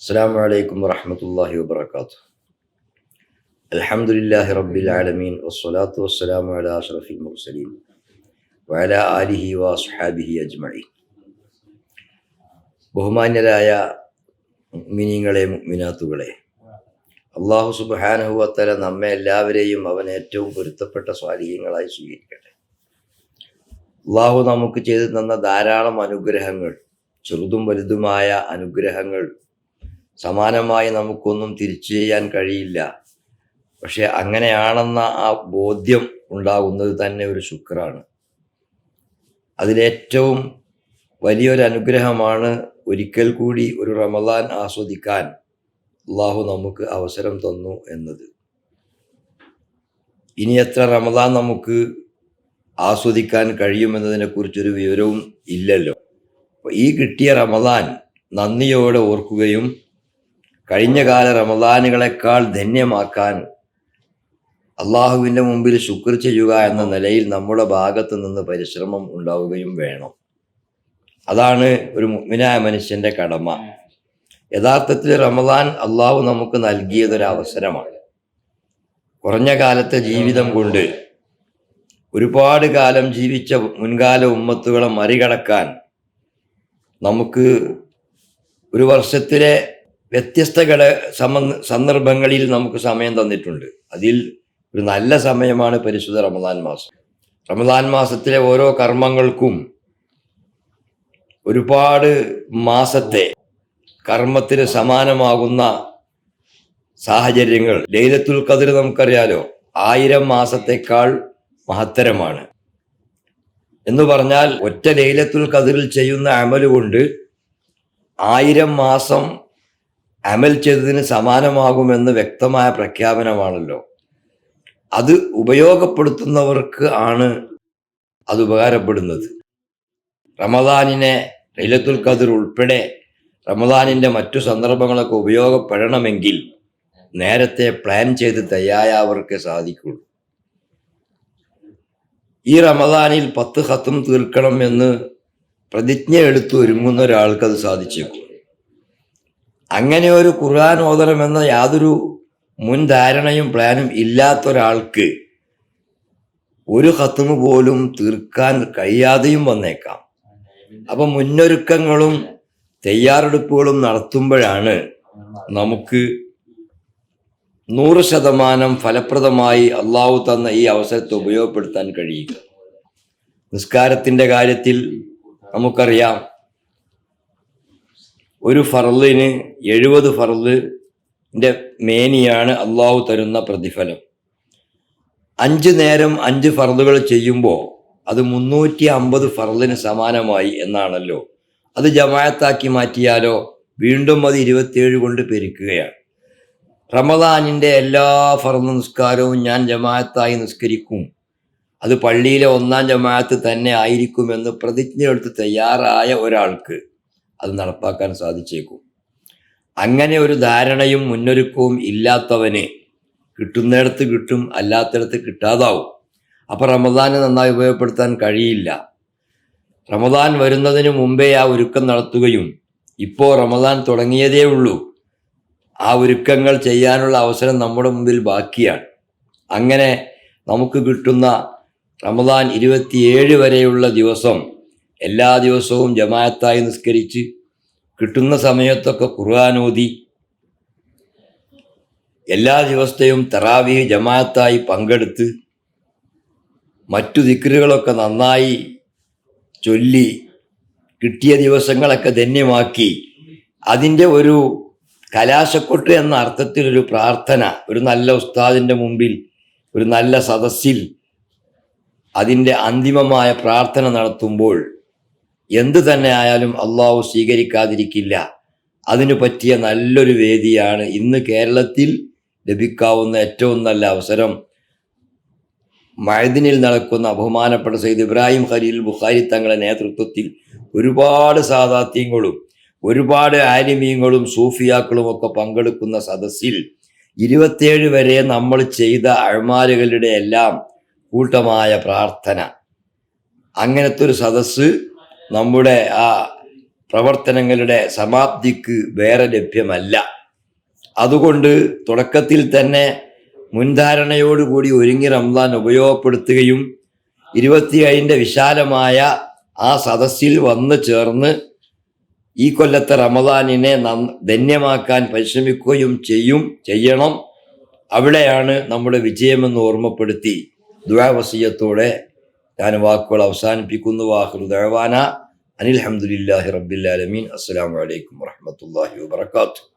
السلام عليكم ورحمة الله وبركاته الحمد لله رب العالمين والصلاة والسلام على أشرف المرسلين وعلى آله وأصحابه أجمعين ബഹുമാന്യരായ മിനിങ്ങളെ മിനാത്തുകളെ അള്ളാഹു സുബാനഹുവത്തല നമ്മെ എല്ലാവരെയും അവൻ ഏറ്റവും പൊരുത്തപ്പെട്ട സ്വാധീനങ്ങളായി സ്വീകരിക്കട്ടെ അള്ളാഹു നമുക്ക് ചെയ്തു തന്ന ധാരാളം അനുഗ്രഹങ്ങൾ ചെറുതും വലുതുമായ അനുഗ്രഹങ്ങൾ സമാനമായി നമുക്കൊന്നും തിരിച്ചു ചെയ്യാൻ കഴിയില്ല. പക്ഷെ അങ്ങനെയാണെന്ന ആ ബോധ്യം ഉണ്ടാകുന്നത് തന്നെ ഒരു ശുക്രാണ്. അതിലേറ്റവും വലിയൊരു അനുഗ്രഹമാണ് ഒരിക്കൽ കൂടി ഒരു റമദാൻ ആസ്വദിക്കാൻ അള്ളാഹു നമുക്ക് അവസരം തന്നു എന്നത്. ഇനി എത്ര റമദാൻ നമുക്ക് ആസ്വദിക്കാൻ കഴിയുമെന്നതിനെക്കുറിച്ചൊരു വിവരവും ഇല്ലല്ലോ. ഈ കിട്ടിയ റമദാൻ നന്ദിയോടെ ഓർക്കുകയും കഴിഞ്ഞ കാല റമദാനുകളെക്കാൾ ധന്യമാക്കാൻ അള്ളാഹുവിന്റെ മുമ്പിൽ ശുക്ർ ചെയ്യുക എന്ന നിലയിൽ നമ്മുടെ ഭാഗത്ത് നിന്ന് പരിശ്രമം ഉണ്ടാവുകയും വേണം. അതാണ് ഒരു മുഗ്മിനായ മനുഷ്യന്റെ കടമ. യഥാർത്ഥത്തിൽ റമദാൻ അള്ളാഹു നമുക്ക് നൽകിയതൊരു അവസരമാണ്. കുറഞ്ഞ കാലത്തെ ജീവിതം കൊണ്ട് ഒരുപാട് കാലം ജീവിച്ച മുൻകാല ഉമ്മത്തുകളെ മറികടക്കാൻ നമുക്ക് ഒരു വർഷത്തിലെ വ്യത്യസ്ത ഘട സന്ദർഭങ്ങളിൽ നമുക്ക് സമയം തന്നിട്ടുണ്ട്. അതിൽ ഒരു നല്ല സമയമാണ് പരിശുദ്ധ റമദാൻ മാസം. റമദാൻ മാസത്തിലെ ഓരോ കർമ്മങ്ങൾക്കും ഒരുപാട് മാസത്തെ കർമ്മത്തിന് സമാനമാകുന്ന സാഹചര്യങ്ങൾ. ലൈലത്തുൽ കതിർ നമുക്കറിയാലോ ആയിരം മാസത്തേക്കാൾ മഹത്തരമാണ്. എന്ന് പറഞ്ഞാൽ ഒറ്റ ലൈലത്തുൽ കതിറിൽ ചെയ്യുന്ന അമലുകൊണ്ട് ആയിരം മാസം അമൽ ചെയ്തതിന് സമാനമാകുമെന്ന് വ്യക്തമായ പ്രഖ്യാപനമാണല്ലോ. അത് ഉപയോഗപ്പെടുത്തുന്നവർക്ക് ആണ് അത് ഉപകാരപ്പെടുന്നത്. റമദാനിനെ ലൈലത്തുൽ ഖദർ ഉൾപ്പെടെ റമദാനിന്റെ മറ്റു സന്ദർഭങ്ങളൊക്കെ ഉപയോഗപ്പെടണമെങ്കിൽ നേരത്തെ പ്ലാൻ ചെയ്ത് തയ്യാറായവർക്ക് സാധിക്കുള്ളൂ. ഈ റമദാനിൽ പത്ത് ഹത്തും തീർക്കണം എന്ന് പ്രതിജ്ഞ എടുത്ത് ഒരുങ്ങുന്ന ഒരാൾക്ക് അത് സാധിച്ചേക്കും. അങ്ങനെ ഒരു ഖുർആൻ ഓതണമെന്ന യാതൊരു മുൻധാരണയും പ്ലാനും ഇല്ലാത്തൊരാൾക്ക് ഒരു ഹത്തുമ് പോലും തീർക്കാൻ കഴിയാതെയും വന്നേക്കാം. അപ്പം മുന്നൊരുക്കങ്ങളും തയ്യാറെടുപ്പുകളും നടത്തുമ്പോഴാണ് നമുക്ക് നൂറ് ശതമാനം ഫലപ്രദമായി അള്ളാഹു തന്ന ഈ അവസരത്തെ ഉപയോഗപ്പെടുത്താൻ കഴിയുക. നിസ്കാരത്തിന്റെ കാര്യത്തിൽ നമുക്കറിയാം ഒരു ഫറലിന് എഴുപത് ഫറലിന്റെ മേനിയാണ് അള്ളാഹു തരുന്ന പ്രതിഫലം. അഞ്ച് നേരം അഞ്ച് ഫറലുകൾ ചെയ്യുമ്പോൾ അത് മുന്നൂറ്റി അമ്പത് ഫറലിന് സമാനമായി എന്നാണല്ലോ. അത് ജമായത്താക്കി മാറ്റിയാലോ വീണ്ടും അത് ഇരുപത്തിയേഴ് കൊണ്ട് പെരുക്കുകയാണ്. റമദാനിന്റെ എല്ലാ ഫറന്ന് നിസ്കാരവും ഞാൻ ജമായത്തായി നിസ്കരിക്കും. അത് പള്ളിയിലെ ഒന്നാം ജമാഅത്ത് തന്നെ ആയിരിക്കുമെന്ന് പ്രതിജ്ഞ എടുത്ത് തയ്യാറായ ഒരാൾക്ക് അത് നടപ്പാക്കാൻ സാധിച്ചേക്കും. അങ്ങനെ ഒരു ധാരണയും മുന്നൊരുക്കവും ഇല്ലാത്തവന് കിട്ടുന്നിടത്ത് കിട്ടും അല്ലാത്തിടത്ത് കിട്ടാതാവും. അപ്പോൾ റമദാനെ നന്നായി ഉപയോഗപ്പെടുത്താൻ കഴിയില്ല. റമദാൻ വരുന്നതിന് മുമ്പേ ആ ഒരുക്കം നടത്തുകയും ഇപ്പോൾ റമദാൻ തുടങ്ങിയതേ ഉള്ളൂ. ആ ഒരുക്കങ്ങൾ ചെയ്യാനുള്ള അവസരം നമ്മുടെ മുമ്പിൽ ബാക്കിയാണ്. അങ്ങനെ നമുക്ക് കിട്ടുന്ന റമദാൻ ഇരുപത്തിയേഴ് വരെയുള്ള ദിവസം എല്ലാ ദിവസവും ജമാഅത്തായി നിസ്കരിച്ച് കിട്ടുന്ന സമയത്തൊക്കെ ഖുർആാനോതി എല്ലാ ദിവസത്തെയും തറാവി ജമാഅത്തായി പങ്കെടുത്ത് മറ്റു ദിക്കറുകളൊക്കെ നന്നായി ചൊല്ലി കിട്ടിയ ദിവസങ്ങളൊക്കെ ധന്യമാക്കി. അതിന്റെ ഒരു കലാശക്കൊട്ട് എന്ന അർത്ഥത്തിൽ ഒരു പ്രാർത്ഥന ഒരു നല്ല ഉസ്താദിന്റെ മുമ്പിൽ ഒരു നല്ല സദസ്സിൽ അതിന്റെ അന്തിമമായ പ്രാർത്ഥന നടത്തുമ്പോൾ എന്തു തന്നെ ആയാലും അള്ളാഹു സ്വീകരിക്കാതിരിക്കില്ല. അതിനു പറ്റിയ നല്ലൊരു വേദിയാണ് ഇന്ന് കേരളത്തിൽ ലഭിക്കാവുന്ന ഏറ്റവും നല്ല അവസരം. മഴദിനിൽ നടക്കുന്ന അപമാനപ്പെട്ട സയ്യിദ് ഇബ്രാഹിം ഖലീൽ ബുഖാരി തങ്ങളുടെ നേതൃത്വത്തിൽ ഒരുപാട് സാദാത്യങ്ങളും ഒരുപാട് ആലിമീങ്ങളും സൂഫിയാക്കളും ഒക്കെ പങ്കെടുക്കുന്ന സദസ്സിൽ ഇരുപത്തേഴ് വരെ നമ്മൾ ചെയ്ത അഴമാലുകളുടെ എല്ലാം കൂട്ടമായ പ്രാർത്ഥന. അങ്ങനത്തെ ഒരു സദസ്സ് നമ്മുടെ ആ പ്രവർത്തനങ്ങളുടെ സമാപ്തിക്ക് വേറെ ലഭ്യമല്ല. അതുകൊണ്ട് തുടക്കത്തിൽ തന്നെ മുൻധാരണയോടുകൂടി ഒരുങ്ങി റംസാൻ ഉപയോഗപ്പെടുത്തുകയും ഇരുപത്തിയേഴിന്റെ വിശാലമായ ആ സദസ്സിൽ വന്ന് ചേർന്ന് ഈ കൊല്ലത്തെ റമദാനിനെ ധന്യമാക്കാൻ പരിശ്രമിക്കുകയും ചെയ്യും ചെയ്യണം. അവിടെയാണ് നമ്മുടെ വിജയമെന്ന് ഓർമ്മപ്പെടുത്തി ദുരാവസീയത്തോടെ ഞാൻ വാക്കുകൾ അവസാനിപ്പിക്കുന്നു. വാഹുർ ദഴവാന അനിൽ ഹംദുലില്ലാഹി റബ്ബിൽ ആലമീൻ. അസ്സലാമു അലൈക്കും വറഹ്മത്തുള്ളാഹി വബറകാതുഹു.